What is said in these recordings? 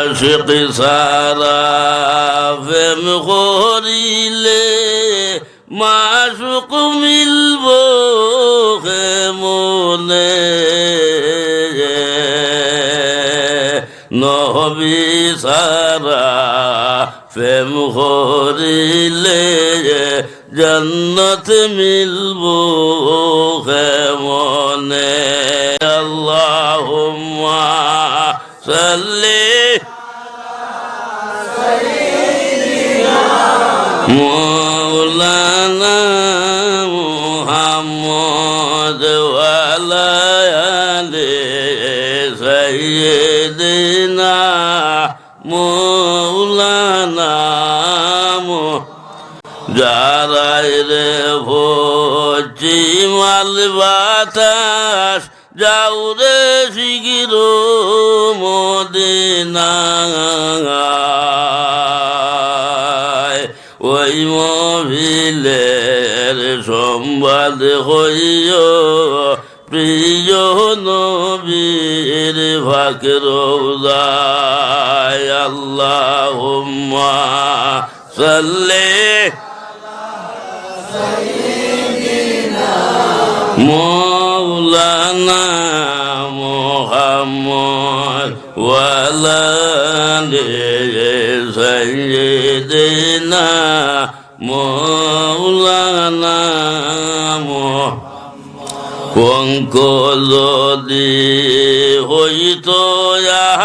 আশিক সারা প্রেম করিলে মাসুক মিলব হে মনে। নহবি সারা প্রেম করিলে জন্নত মিলব হে মনে। আল্লাহুম্মা সাল্লি مولانا محمد وعلى آل سيدنا مولانا যারাই রে ভোজি মাল বাতাস যাও রে শিগির মদিনা ওই মহিলের সম্বাদ হইয় প্রিয় নবীর ভাগ রৌদায় আল্লাহ সাল্লে। মো محمد وعلى سيدنا مولانا محمد পঙ্ক যদি হইতো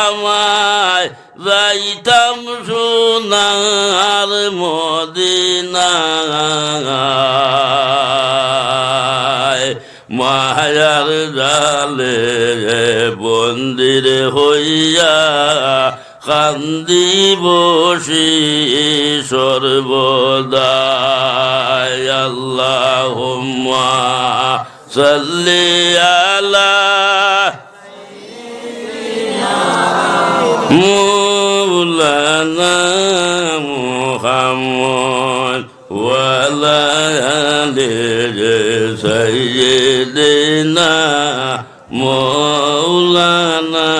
আমায় যাইতাম সোনার মদিনায় মায়ার জালে বন্দির হইয়া কান্দি বসি সর্বদায় আল্লাহ সাল্লি আলা مولانا محمد وعلى آل سيدنا মৌলানা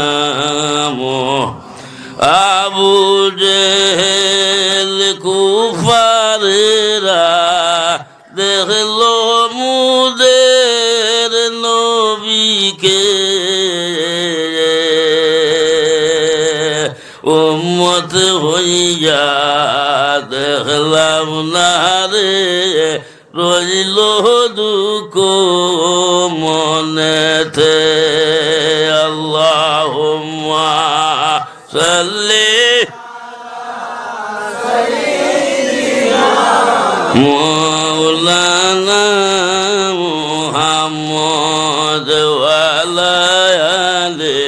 আবু জেহেল কুফারেরা দেখল মুদের নবীকে। উম্মত হইয়া দেখলাম না রে। রইল দুঃখ মনেতে। আল্লাহ সাল্লি মৌলানা মোহাম্মদ ওয়ালায়ালে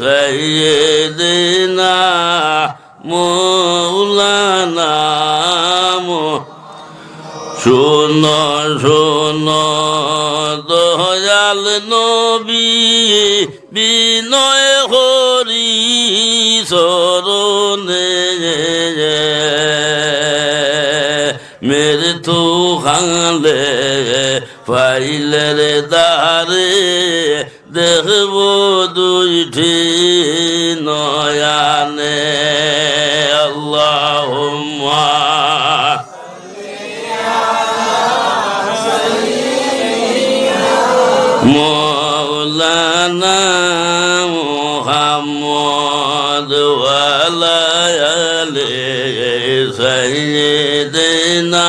সৈয়দিনা মৌলানা শোনো শোনো, দয়াল নবী, বিনয় হরি চরণে। মেরে তো খালে পাইলে রে দারে দেখব দুইটি নয়ানে। আল্লাহ مولانا محمد وعلى آل سيدنا